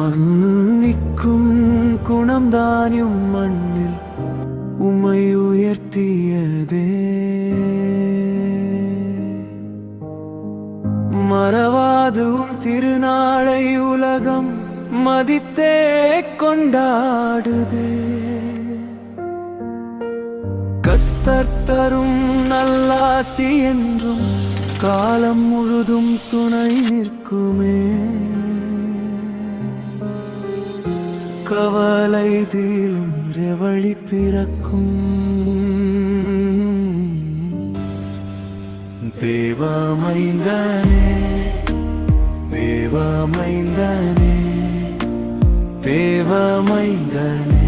மன்னிக்கும் குணம்தானியும் மண்ணில் உமை உயர்த்தியதே. மறவாதும் திருநாளை உலகம் மதித்தே கொண்டாடுதே. கத்தர் தரும் நல்லாசி என்றும் காலம் முழுதும் துணை நிற்குமே. கவலை தீரும் ரெவழி பிறக்கும். தேவமைந்தனே தேவமைந்தனே தேவமைந்தனே.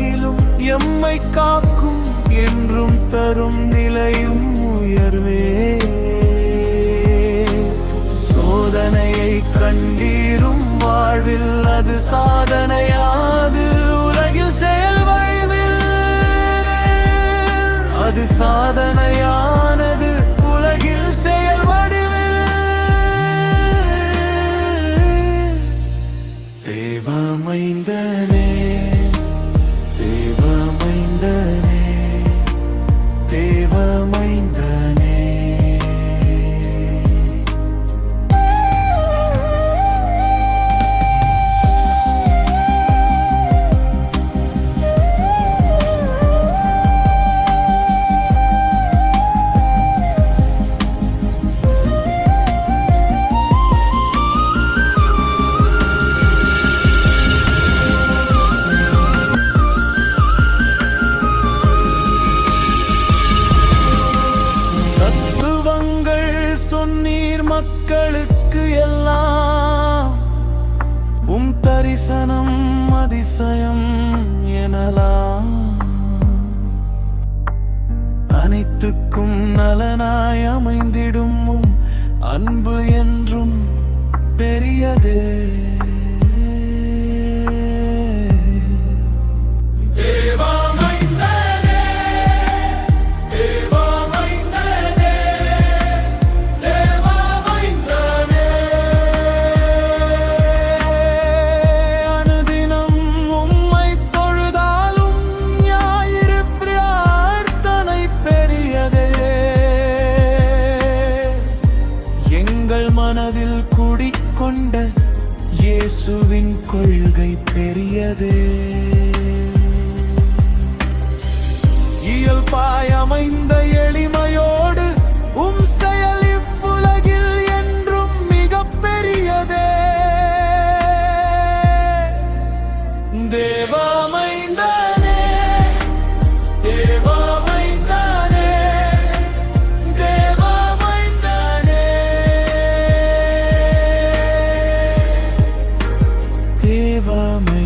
எல்லா வகையிலும் எம்மை காக்கும் என்றும் தரும் நிலையும் உயர்வே. சோதனையை கண்டீரும் வாழ்வில் அது சாதனையாது. உலகில் செயல்வழிவில் அது சாதனை மக்களுக்கு எல்லாம் உம் தரிசனம் அதிசயம் எனலாம். அனைத்துக்கும் நலனாய் அமைந்திடும் உம் அன்பு என்றும் பெரியதே. குடிக்கொண்ட இயேசுவின் கொள்கை பெரியது. இயல்பாய் அமைந்த எளிமையோ தேவமைந்தனே